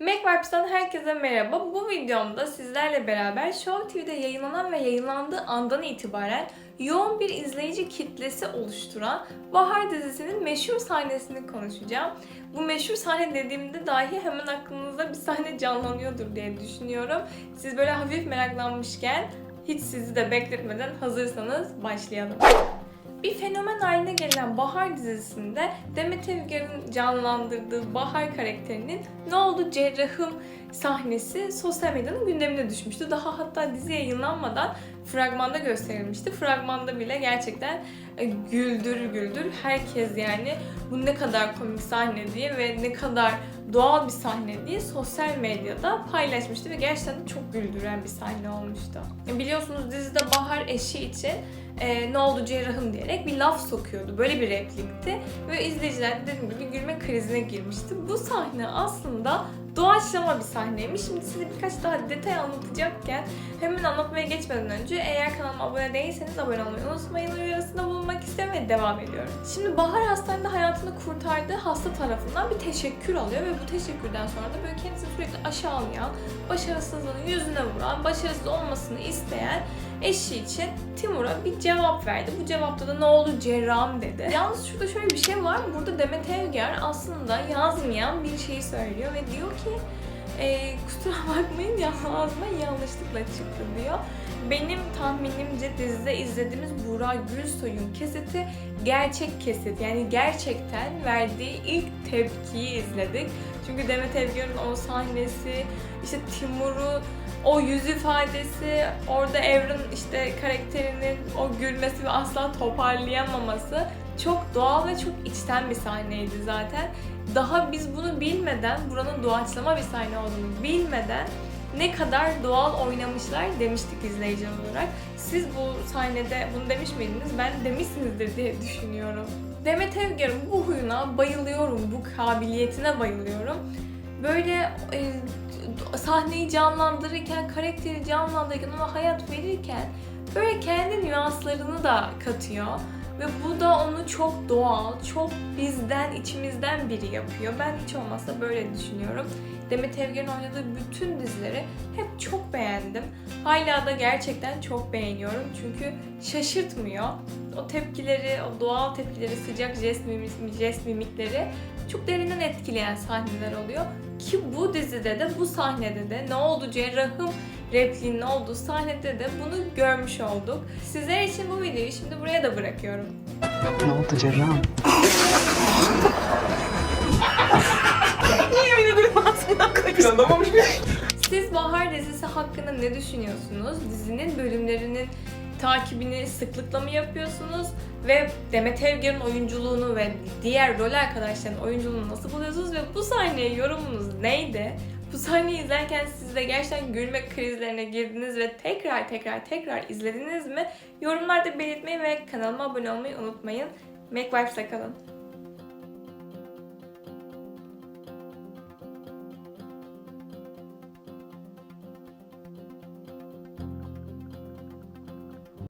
MacVibes'tan herkese merhaba. Bu videomda sizlerle beraber Show TV'de yayınlanan ve yayınlandığı andan itibaren yoğun bir izleyici kitlesi oluşturan Bahar dizisinin meşhur sahnesini konuşacağım. Bu meşhur sahne dediğimde dahi hemen aklınızda bir sahne canlanıyordur diye düşünüyorum. Siz böyle hafif meraklanmışken hiç sizi de bekletmeden hazırsanız başlayalım. Bir fenomen haline gelen Bahar dizisinde Demet Evgar'ın canlandırdığı Bahar karakterinin Ne Oldu Cerrahım sahnesi sosyal medyanın gündemine düşmüştü. Daha hatta dizi yayınlanmadan fragmanda gösterilmişti. Fragmanda bile gerçekten e, güldür güldür herkes yani bu ne kadar komik sahne diye ve ne kadar doğal bir sahne diye sosyal medyada paylaşmıştı ve gerçekten çok güldüren bir sahne olmuştu. E, Biliyorsunuz dizide Bahar eşi için e, ne oldu cerrahım diyerek bir laf sokuyordu. Böyle bir replikti. Ve izleyiciler de dediğim gibi gülme krizine girmişti. Bu sahne aslında doğaçlama bir sahneymiş. Şimdi size birkaç daha detay anlatacakken hemen anlatmaya geçmeden önce eğer kanalıma abone değilseniz abone olmayı unutmayın. Uyarısında bulunmak istemeye devam ediyorum. Şimdi Bahar hastanede hayatını kurtardığı hasta tarafından bir teşekkür alıyor ve bu teşekkürden sonra da böyle kendisini sürekli aşağılayan, başarısızlığının yüzüne vuran, başarısız olmasını isteyen eşi için Timur'a bir cevap verdi. Bu cevapta da ne oldu cerrahım dedi. Yalnız şurada şöyle bir şey var. Burada Demet Evgar aslında yazmayan bir şeyi söylüyor ve diyor ki e, kusura bakmayın ya ağzıma yanlışlıkla çıktı diyor. Benim tahminimce dizide izlediğimiz Buğra Gülsoy'un kesiti gerçek kesit. Yani gerçekten verdiği ilk tepkiyi izledik. Çünkü Demet Evgar'ın o sahnesi, işte Timur'u o yüz ifadesi, orada Evren işte karakterinin o gülmesi ve asla toparlayamaması çok doğal ve çok içten bir sahneydi zaten. Daha biz bunu bilmeden, buranın doğaçlama bir sahne olduğunu bilmeden ne kadar doğal oynamışlar demiştik izleyici olarak. Siz bu sahnede bunu demiş miydiniz? Ben demişsinizdir diye düşünüyorum. Demet Evgar'ın bu huyuna bayılıyorum, bu kabiliyetine bayılıyorum. Böyle e, sahneyi canlandırırken, karakteri canlandırırken, ona hayat verirken böyle kendi nüanslarını da katıyor. Ve bu da onu çok doğal, çok bizden, içimizden biri yapıyor. Ben hiç olmazsa böyle düşünüyorum. Demet Evgar'ın oynadığı bütün dizileri hep çok beğendim. Hala da gerçekten çok beğeniyorum çünkü şaşırtmıyor. O tepkileri, o doğal tepkileri, sıcak jest, mimik, jest mimikleri çok derinden etkileyen sahneler oluyor. Ki bu dizide de, bu sahnede de ne oldu cerrahım repliğinin olduğu sahnede de bunu görmüş olduk. Sizler için bu videoyu şimdi buraya da bırakıyorum. Ne oldu cerrahım? Planlamamış mı? Siz Bahar dizisi hakkında ne düşünüyorsunuz? Dizinin bölümlerinin takibini sıklıkla mı yapıyorsunuz? Ve Demet Evgar'ın oyunculuğunu ve diğer rol arkadaşlarının oyunculuğunu nasıl buluyorsunuz? Ve bu sahneye yorumunuz neydi? Bu sahneyi izlerken siz de gerçekten gülme krizlerine girdiniz ve tekrar tekrar tekrar izlediniz mi? Yorumlarda belirtmeyi ve kanalıma abone olmayı unutmayın. Make Vibes'la kalın.